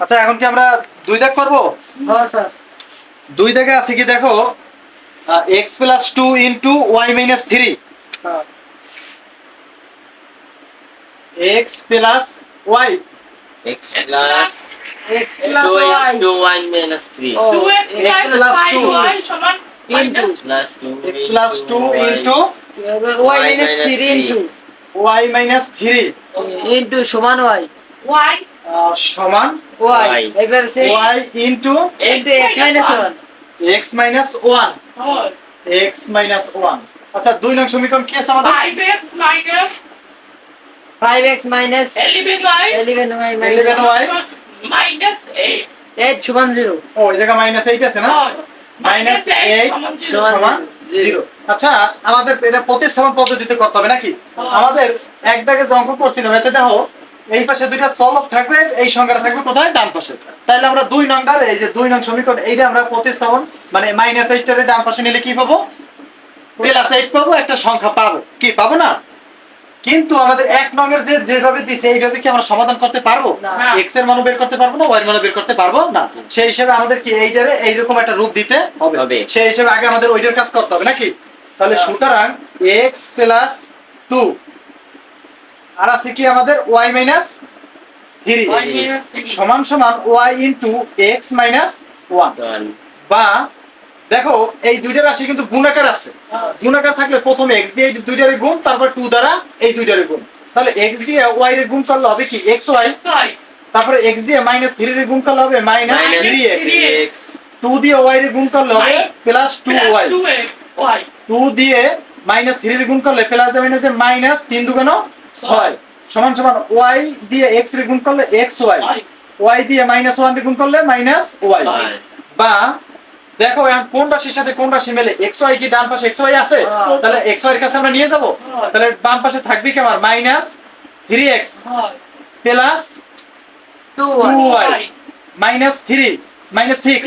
আচ্ছা এখন কি আমরা দুই দাগ করব? হ্যাঁ স্যার। দুই দাগে আছে কি দেখো। X plus two into y minus three হ্যাঁ। X plus y x plus x plus 2 y into 1 minus 3 ও two x X plus. Y Into. Minus plus 2 x two y minus 3 into y minus three into সমান y y সমান y Y. এবার সে y into into x minus 1 x minus one x minus one আচ্ছা দুই নং সমীকরণ কি আছে আমাদের? Five x minus 5x minus eleven y 11y eleven minus y minus eight 8 সমান 0 ও এই জায়গা মাইনাস এইট আছে না? আচ্ছা আমাদের এটা প্রতিস্থাপন পদ্ধতিতে করতে হবে নাকি। আমাদের এক দাগে যে অঙ্ক করছিলাম এতে দেখো এই পাশে দুইটা চলক থাকবে এই সংখ্যাটা থাকবে কোথায়? ডান পাশে। তাহলে আমরা দুই নংটার এই যে দুই নং সমীকরণ এইটা আমরা প্রতিস্থাপন মানে মাইনাস এইটটারে ডান পাশে নিলে কি পাবো? প্লাস এইট পাবো একটা সংখ্যা পাবো। কি পাবো না? কিন্তু আমাদের এক নংয়ের যে যেভাবে দিছে এইভাবে কি আমরা সমাধান করতে পারব। এক্সের মানও বের করতে পারব না ওয়াই এর মানও বের করতে পারব না। সেই হিসেবে আমাদের কি এইটারে এইরকম একটা রূপ দিতে হবে? হবে। সেই হিসেবে আগে আমাদের ওইটার কাজ করতে হবে নাকি? তাহলে। সুতরাং এক্স প্লাস টু আর আছে কি আমাদের ওয়াই মাইনাস থ্রি সমান সমান y into x minus one 1 বা দেখো এই দুইটা রাশি কিন্তু গুণাকার আছে। গুণাকার থাকলে প্রথমে এক্স দিয়ে দুইটারে গুণ তারপর টু দ্বারা এই দুইটারে গুণ। তাহলে এক্স দিয়ে ওয়াই এর গুণ করলে হবে কি? এক্স ওয়াই তারপরে এক্স দিয়ে মাইনাস থ্রি এর গুণ করলে হবে minus three x x two দিয়ে ওয়াই এর গুণ করলে হবে প্লাস টু ওয়াই টু দিয়ে মাইনাস থ্রি এর গুণ করলে প্লাস মাইনাস মাইনাস তিন দুগুণ ছয়। সমান সমান ওয়াই দিয়ে এক্সের গুণ করলে এক্স ওয়াই ওয়াই দিয়ে মাইনাস ওয়ানের গুণ করলে মাইনাস ওয়াই বা দেখো এখন কোন রাশির সাথে কোন রাশি মেলে? এক্স ওয়াই কি ডান পাশে এক্স ওয়াই আছে? হ্যাঁ। তাহলে এক্স ওয়াই এর কাছে আমরা নিয়ে যাব? হ্যাঁ। তাহলে বাম পাশে থাকবে কি আমার? Minus three x plus two y minus three minus six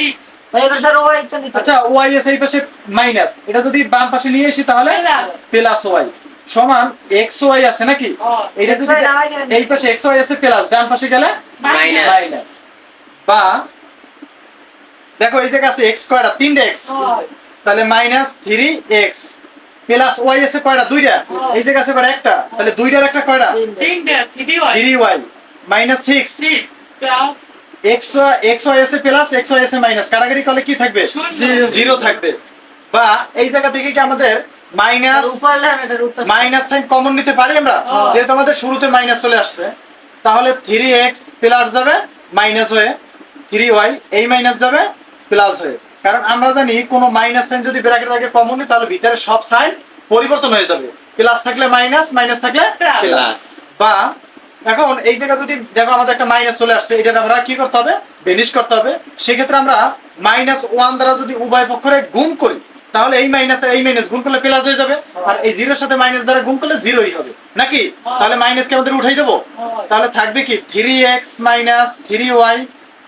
আচ্ছা ওয়াই আছে এই পাশে মাইনাস এটা যদি বাম পাশে নিয়ে আসি তাহলে? প্লাস ওয়াই সমান এক্স ওয়াই আছে নাকি? এটা যদি। এই পাশে এক্স ওয়াই আছে প্লাস ডান পাশে গেলে মাইনাস বা দেখো এই জায়গা আছে এক্স কয়টা? তিনটে এক্স তাহলে minus three x plus y আছে কয়টা? দুইটা। এই জায়গা আছে কয়টা? একটা। তাহলে দুইটার একটা কয়টা? Three y minus six x x y আছে প্লাস এক্স ওয়াই আছে মাইনাস কাটাকাটি করলে কি থাকবে? জিরো থাকবে। বা এই জায়গা থেকে কি আমাদের মাইনাস আর উপর লেন এটা রুট মাইনাস সাইন কমন নিতে পারি আমরা। যেহেতু আমাদের শুরুতে মাইনাস চলে আসছে তাহলে থ্রি এক্স প্লাস যাবে মাইনাস হয়ে থ্রি ওয়াই এই মাইনাস যাবে প্লাস হয়ে। কারণ আমরা জানি কোনো মাইনাস সাইন যদি ব্র্যাকেটের আগে কমন নিই তাহলে ভিতরে সব সাইন পরিবর্তন হয়ে যাবে। প্লাস থাকলে মাইনাস মাইনাস থাকলে প্লাস বা এখন এই জায়গা যদি দেখো আমাদের একটা মাইনাস চলে আসছে এটা আমরা কি করতে হবে? বেনিশ করতে হবে। সেক্ষেত্রে আমরা মাইনাস ওয়ান দ্বারা যদি উভয় পক্ষরে গুণ করি তাহলে এই মাইনাস এই মাইনাস গুণ করলে প্লাস হয়ে যাবে। আর এই জিরোর সাথে মাইনাস দ্বারা গুণ করলে জিরোই হবে। নাকি? তাহলে মাইনাস কে আমাদের উঠাই দেবো? তাহলে থাকবে কি? Three x minus three y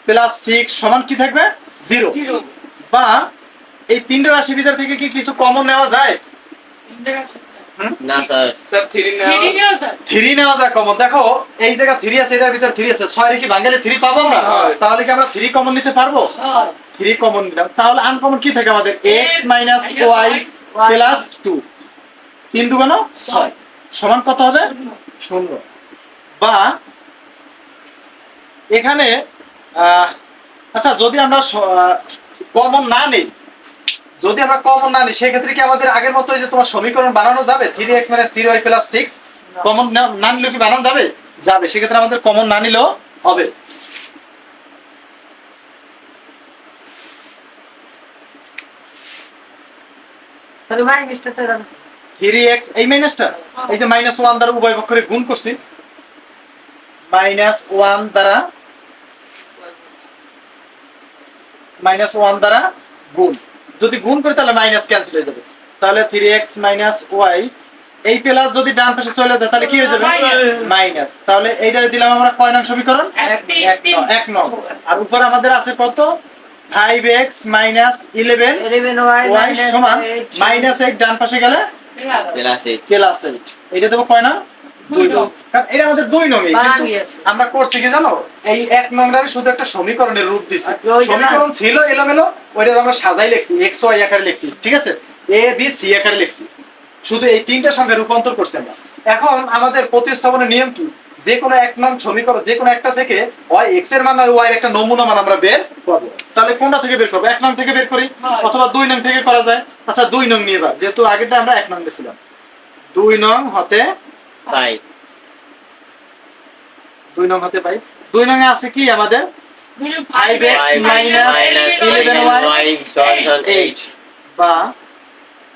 plus six সমান কি থাকবে? জিরো বা এই তিনটে রাশি ভিতর থেকে কি কিছু কমন নেওয়া যায়? না স্যার। থ্রি নেওয়া যায়। কমন দেখো এই জায়গা থ্রি আছে এটার ভিতর থ্রি আছে। ছয় রেখে ভাঙালে থ্রি পাবো আমরা? তাহলে কি আমরা থ্রি কমন নিতে পারব? হয়। থ্রি কমন নিলাম তাহলে আনকমন কি থাকে আমাদের? X minus y plus two তিন দুগুণ ছয়। সমান কত হবে? শূন্য। বা এখানে আচ্ছা যদি আমরা কমন না নেই যদি আমরা কমন না নিই সেক্ষেত্রে কি আমাদের আগের মতো যে তোমার সমীকরণ বানানো যাবে? Three x minus three y plus six common না নিলেও কি বানানো যাবে? যাবে। সেক্ষেত্রে আমাদের কমন না নিলেও হবে। তাহলে মাইনাসটা তো এরকম। থ্রি এক্স এই মাইনাসটা এই যে মাইনাস ওয়ান দ্বারা উভয় গুণ করছি। মাইনাস ওয়ান দ্বারা মাইনাস ওয়ান দ্বারা গুণ। যদি গুণ করি তাহলে মাইনাস ক্যান্সেল হয়ে যাবে। তাহলে থ্রি এক্স মাইনাস ওয়াই এই প্লাস যদি ডান পাশে চলে যায় তাহলে কি হয়ে যাবে? মাইনাস তাহলে এইটা দিলাম আমরা কয় নং সমীকরণ? এক। নং। আর উপরে আমাদের আছে কত? Five x minus eleven y সমান মাইনাস এইট ডান পাশে গেলে প্লাস প্লাস 8 প্লাস এইট এটা দেবো কয় নং? দুই নং। কারণ এটা আমাদের দুই নং আমরা করছি কি জানো? এই এক নংটারে শুধু একটা সমীকরণের রূপ দিছি। সমীকরণ ছিল এলোমেলো ওইটা আমরা সাজাই লিখছি এক্স ওয়াই আকারে লিখছি ঠিক আছে? এ বি সি আকারে লিখছি। শুধু এই তিনটা সংখ্যা রূপান্তর করছি আমরা। এখন আমাদের প্রতিস্থাপনের নিয়ম কি? যে কোনো এক নং সমীকরণ যে কোনো একটা থেকে হয় এক্সের মান ওয়াই এর একটা নমুনা মান আমরা বের করব। তাহলে কোনটা থেকে বের করব? এক নং থেকে বের করি? অথবা দুই নং থেকে করা যায়? আচ্ছা দুই নং নিয়ে এবার যেহেতু আগেরটা আমরা এক নং গেছিলাম দুই নং হতে ফাইভ দুই নং হতে পাই। দুই নং আছে কি আমাদের? Five X five minus minus 11 eleven y y সমান সমান এইট এইট বা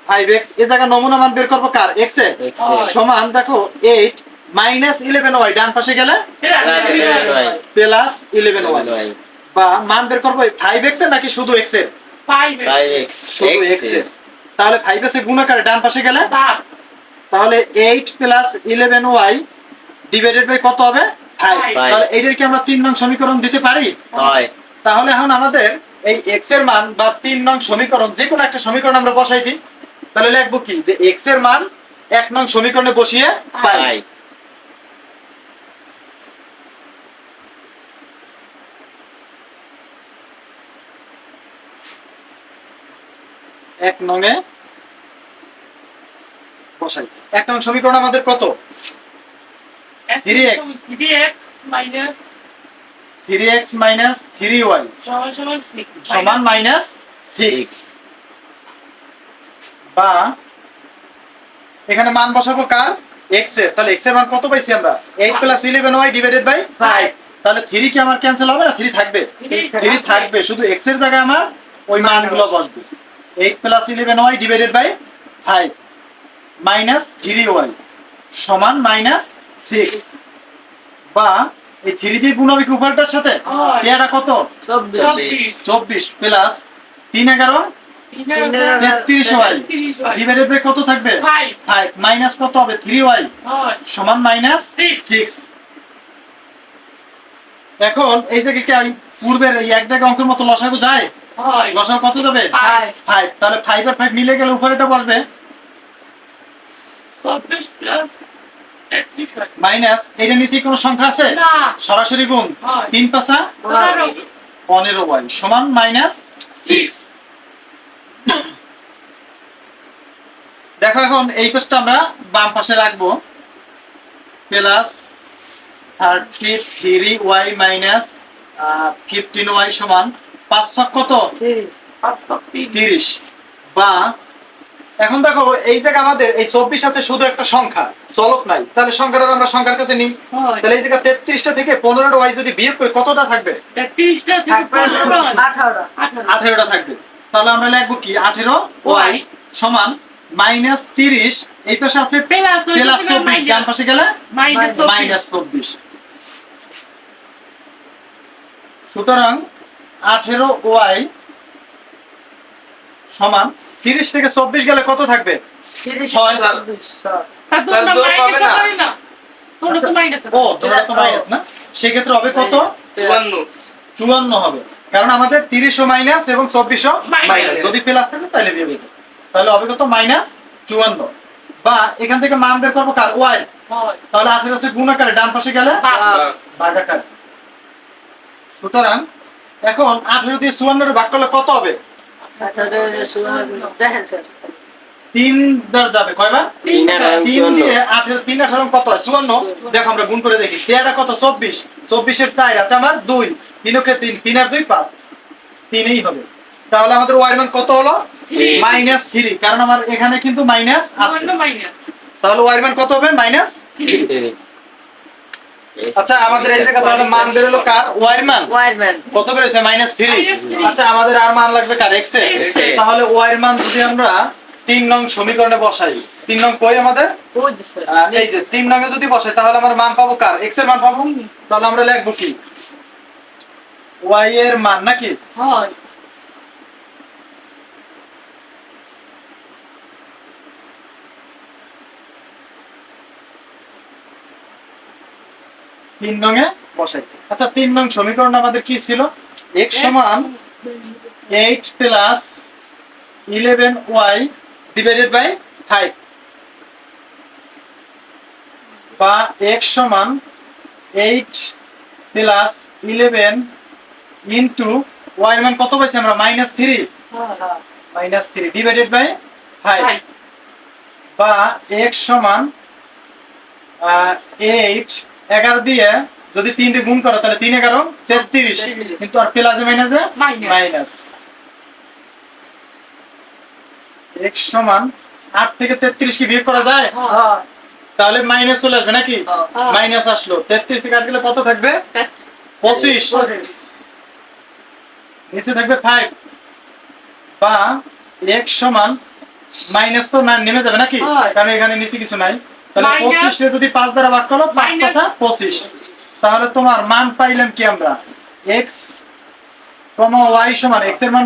ফাইভ এক্স এ জায়গা নমুনা মান বের করব কার? এক্সের। সমান দেখো এইট মাইনাস ইলেভেন ওয়াই ডান পাশে গেলে? Plus eleven y. Plus eleven y. বা মান বের করব ফাইভ এক্সের নাকি শুধু এক্সের? শুধু এক্সের। তাহলে ফাইভ এক্সের গুণাকারে ডান পাশে গেলে? তাহলে eight plus eleven y divided by কত হবে? Five Five. তাহলে এইটার কি আমরা তিন নং সমীকরণ দিতে পারি? তাহলে এখন আমাদের এই এক্সের মান বা তিন নং সমীকরণ যে কোনো একটা সমীকরণ আমরা বসাই দিই। তাহলে লিখব কি? যে এক্সের মান এক নং সমীকরণে বসিয়ে পাই। এক নং এ বসাই। এক নং সমীকরণ আমাদের কত? 3x three x minus three x minus three y সমান মাইনাস সিক্স বা এখানে মান বসাবো কার? এক্সের। তাহলে এক্সের মান কত পাইছি আমরা? Eight plus eleven y divided by five তাহলে থ্রি কি আমার ক্যান্সেল হবে না? থ্রি থাকবে। থ্রি থাকবে। শুধু এক্সের জায়গায় আমার ওই মানগুলো বসবে। Eight plus eleven y divided by five minus three y সমান মাইনাস সিক্স বা এই থ্রি দিয়ে গুণ হবে কি উপরটার সাথে। তেয়াটা কত? চব্বিশ। প্লাস তিন এগারো? তেত্রিশ ওয়াই ডিভাইডেড বাই কত থাকবে? ফাইভ মাইনাস কত হবে? থ্রি ওয়াই সমান মাইনাস. সিক্স এখন এই যে কি আমি পূর্বের এই এক জায়গায় অঙ্কের মতো লসাগু যায়? লসাগু কত যাবে? ফাইভ তাহলে ফাইভ আর ফাইভ মিলে গেলে উপরেটা বসবে। মাইনাস এটা নিচে কোনো সংখ্যা আছে? সরাসরি গুণ। তিন পনেরো। পনেরো ওয়াই সমান মাইনাস সিক্স দেখো এখন এই পেজটা আমরা বাম পাশে রাখব। Plus thirty three y minus fifteen y সমান পাঁচ ছক কত? তিরিশ। বা এখন দেখো এই জায়গা আমাদের এই চব্বিশ আছে শুধু একটা সংখ্যা চলক নাই। তাহলে সংখ্যাটা আমরা সংখ্যার কাছে নিই। তাহলে এই জায়গা তেত্রিশটা থেকে পনেরোটা ওয়াই যদি বিয়োগ করি কতটা থাকবে? আঠেরোটা। থাকবে। তাহলে আমরা লিখব কি? আঠেরো ওয়াই সমান মাইনাস তিরিশ। এই পাশে আছে প্লাস প্লাস চব্বিশ। ডান পাশে গেলে মাইনাস চব্বিশ। সুতরাং আঠেরো ওয়াই সমান তিরিশ থেকে চব্বিশ গেলে কত থাকবে? ও তোমরা তো মাইনাস না? সেক্ষেত্রে হবে কত? চুয়ান্ন। চুয়ান্ন হবে। কারণ আমাদের তিরিশও মাইনাস এবং চব্বিশও মাইনাস যদি প্লাস থাকে তাহলে দিয়ে দিত তাহলে হবে কত? মাইনাস চুয়ান্ন। বা এখান থেকে মান বের করব কার? ওয়াই। তাহলে আঠেরো সে গুণ আকারে ডান পাশে গেলে বাপ ভাগ আকারে সুতরাং এখন আঠেরো দিয়ে চুয়ান্নর ভাগ করলে কত হবে? তিন যাবে কয়বার? তিন চুয়ান্ন। দিয়ে আঠেরো তিন আঠারো কত হয়? চুয়ান্ন। দেখো আমরা গুণ করে দেখি। কত? চব্বিশ। চব্বিশের চার আছে আমার দুই। তিনকে তিন তিন আর দুই পাঁচ। তিনই হবে। তাহলে আমাদের ওয়াই মান কত হলো? মাইনাস থ্রি কারণ আমার এখানে কিন্তু মাইনাস আছে। চুয়ান্ন মাইনাস। তাহলে ওয়াই মান কত হবে? মাইনাস আচ্ছা আমাদের এই জায়গা তাহলে মান বেরোলো কার? ওয়াই মান ওয়ারম্যান কত বেরোছে মাইনাস থ্রি। Minus three। আচ্ছা আমাদের আর মান লাগবে কার? এক্সের। X এর। তাহলে ওয়াই এর মান যদি আমরা তিন নং সমীকরণে বসাই তিন নং কই আমাদের? এই যে তিন নং যদি বসাই তাহলে আমরা মান পাবো কার? এক্সের মান পাবো? তাহলে আমরা লিখব কি? ওয়াই এর মান নাকি? হয়। তিন নং এ বসাই। আচ্ছা তিন নং সমীকরণ আমাদের কি ছিল? এক্স সমান eight plus eleven y divided by five বা এক্স সমান eight plus eleven into y মান কত পাইছি আমরা? Minus three minus three divided by five বা এক্স সমান এইট এগারো দিয়ে যদি তিনটে গুণ করো তাহলে তিন এগারো তেত্রিশ। কিন্তু আর প্লাসে মাইনাসে মাইনাস এক্স সমান আট থেকে তেত্রিশ কি বিয়োগ করা যায়? হ্যাঁ। তাহলে মাইনাস চলে আসবে নাকি? হ্যাঁ। মাইনাস আসলো। তেত্রিশ থেকে আট গেলে কত থাকবে? পঁচিশ। নিচে থাকবে ফাইভ বা এক্স সমান মাইনাস তো নেমে যাবে নাকি? কারণ এখানে নিচে কিছু নাই। তাহলে যদি পাঁচ দ্বারা ভাগ করো পাঁচ পাঁচা পঁচিশ। তাহলে তোমার মান পাইলাম কি আমরা? এক্স কমা ওয়াই সমান এক্সের মান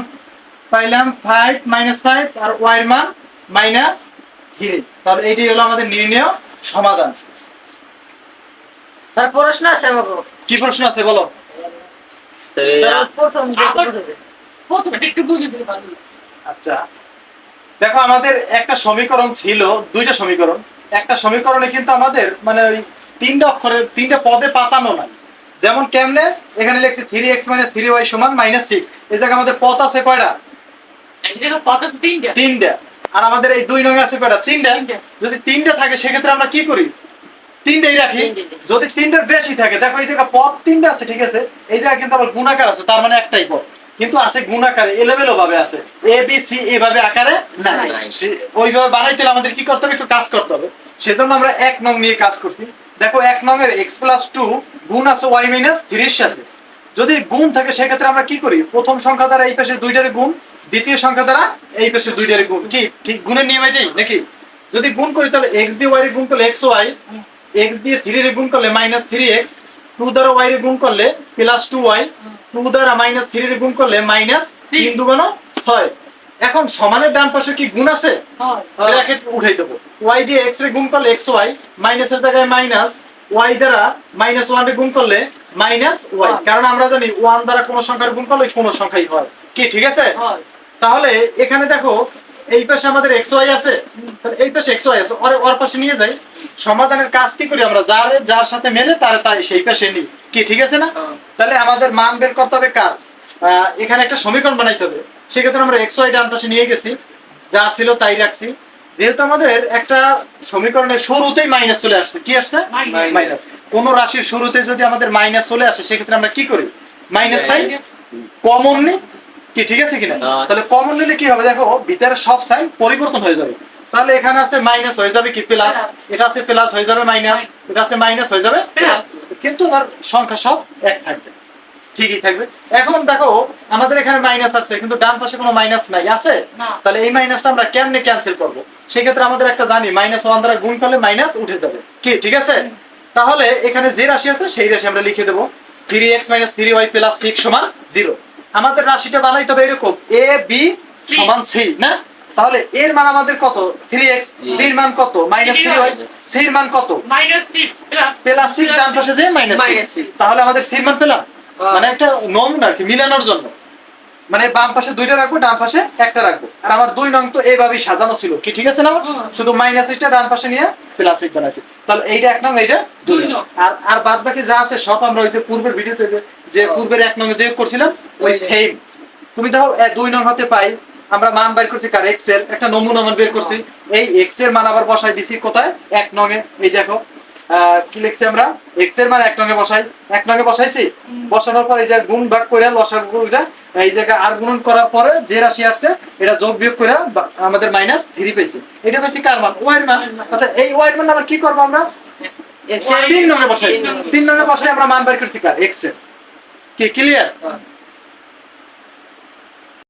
পাইলাম ফাইভ মাইনাস ফাইভ আর ওয়াই এর মান মাইনাস থ্রি তাহলে এইটাই হলো আমাদের নির্ণয় সমাধান। তার প্রশ্ন আছে আমাকে। কি প্রশ্ন আছে বলো? প্রথম একটু আচ্ছা। দেখো আমাদের একটা সমীকরণ ছিল দুইটা সমীকরণ। একটা সমীকরণে কিন্তু আমাদের মানে ওই তিনটা অক্ষরের তিনটা পদে পাতানো নাই। যেমন কেমনে? এখানে লিখছি three x minus three y সমান মাইনাস সিক্স এই জায়গায় আমাদের পথ আছে কয়টা? তিনটা। তিনটা। আর আমাদের এই দুই নং আছে কয়টা? তিনটা। যদি তিনটা থাকে সেক্ষেত্রে আমরা কি করি? তিনটাই রাখি। যদি তিনটার বেশি থাকে দেখো এই জায়গায় পথ তিনটা আছে ঠিক আছে? এই জায়গায় কিন্তু আবার গুণাকার আছে তার মানে একটাই পথ কিন্তু আছে গুণাকারে এলোমেলো ভাবে আছে। এ বি সি এভাবে আকারে নাই। ওইভাবে বানাইতে হলে আমাদের কি করতে হবে? একটু কাজ করতে হবে। সেজন্য আমরা এক নং নিয়ে কাজ করছি। দেখো এক নং এর এক্স প্লাস টু গুণ আছে ওয়াই মাইনাস থ্রির সাথে। যদি গুণ থাকে সেক্ষেত্রে আমরা কি করি? প্রথম সংখ্যা দ্বারা এই পাশে দুইটারে গুণ দ্বিতীয় সংখ্যা দ্বারা এই পাশে দুইটারে গুণ। কি? ঠিক গুণের নিয়ম এটাই নাকি? যদি গুণ করি তাহলে এক্স দিয়ে ওয়াই গুণ করলে এক্স ওয়াই এক্স দিয়ে থ্রি রে গুণ করলে মাইনাস থ্রি এক্স টু দ্বারা ওয়াই রে গুণ করলে প্লাস টু ওয়াই টু দ্বারা মাইনাস থ্রি রে গুণ করলে মাইনাস তিন দুগুণ ছয়। এখন সমানের ডান পাশে কি গুণ আছে। ব্র্যাকেট উঠাই দেবো। ওয়াই দিয়ে এক্স রে গুণ করলে এক্স ওয়াই মাইনাসের জায়গায় মাইনাস ওয়াই দ্বারা মাইনাস ওয়ান রে গুণ করলে মাইনাস ওয়াই। কারণ আমরা জানি ওয়ান দ্বারা কোনো সংখ্যার গুণ করলে কোনো সংখ্যাই হয়। কি ঠিক আছে। তাহলে এখানে দেখো এই পাশে আমাদের এক্স ওয়াই আছে। তাহলে এই পাশে এক্স ওয়াই আছে। ওর ওর পাশে নিয়ে যাই। সমাধানের কাজ কি করি আমরা? যার যার সাথে মেলে তারে তাই সেই পাশে নিই। কি ঠিক আছে না? হ্যাঁ। তাহলে আমাদের মান বের করতে হবে কার? এখানে একটা সমীকরণ বানাইতে হবে। সেক্ষেত্রে আমরা এক্স ওয়াই ডান পাশে নিয়ে গেছি। যা ছিল তাই রাখছি। যেহেতু আমাদের একটা সমীকরণের শুরুতেই মাইনাস চলে আসছে। কি আসছে. মাইনাস কোন রাশির শুরুতে যদি আমাদের মাইনাস চলে আসে সেক্ষেত্রে আমরা কি করি? মাইনাস সাইন কমন নি কি ঠিক আছে কিনা। তাহলে কমন নিলে কি হবে? দেখো ভিতরে সব সাইন পরিবর্তন হয়ে যাবে। তাহলে এখানে আছে মাইনাস হয়ে যাবে কি? প্লাস এটা আছে প্লাস হয়ে যাবে মাইনাস এটা আছে মাইনাস হয়ে যাবে. কিন্তু তার সংখ্যা সব এক থাকবে। ঠিকই থাকবে। এখন দেখো আমাদের এখানে মাইনাস আছে কিন্তু ডান পাশে কোনো মাইনাস নাই আছে? না। তাহলে এই মাইনাসটা আমরা কেমনে ক্যান্সেল করব? সেক্ষেত্রে আমাদের একটা জানি মাইনাস ওয়ান দ্বারা গুণ করলে মাইনাস উঠে যাবে। কি ঠিক আছে? তাহলে এখানে যে রাশি আছে সেই রাশি আমরা লিখে দেবো। Three x minus three y plus six সমান জিরো আমাদের রাশিটা বানাইতে হবে এরকম এ বি সমান সি না? তাহলে এর মান আমাদের কত? থ্রি এক্স বির মান কত? মাইনাস থ্রি ওয়াই সির মান কত? প্লাস সিক্স ডান পাশে যে মাইনাস তাহলে আমাদের সির মান পেলাম? হ্যাঁ। মানে একটা নমুনা আর কি মিলানোর জন্য। মানে বাম পাশে দুইটা রাখব ডান পাশে একটা রাখব। আর আমার দুই নং তো এইভাবেই সাজানো ছিল। কি ঠিক আছে না আমার? শুধু মাইনাস এইটটা ডান পাশে নিয়ে প্লাস এইট বানাইছি। তাহলে এইটা এক নং এইটা দুই নং। আর আর বাদ বাকি যা আছে সব আমরা ওই যে পূর্বের ভিডিওতে যে-। পূর্বের এক নং যে করছিলাম ওই সেম তুমি দেখো দুই নং হতে পাই আমরা মান বের করছি কার? এক্সের একটা নমুনা মান বের করছি। এই এক্সের মান আবার বসাই দিছি কোথায়? এক নং এ। এই দেখো কি লিখছি আমরা? এক্সের মান এক নং এ বসাই। এক নং এ বসাইছি? বসানোর পর এই যে গুণ ভাগ করে লসাগুটা এই জায়গায় আর গুণন করার পরে যে রাশি আসছে এটা যোগ বিয়োগ করে আমাদের মাইনাস থ্রি পেয়েছি এটা পেয়েছি কার মান? ওয়াই মান। আচ্ছা এই ওয়াই মান আবার কি করব আমরা? তিন নং এ বসাইছি তিন নং। তিন নং এ বসাই আমরা মান বের করছি কার? এক্সের কি ক্লিয়ার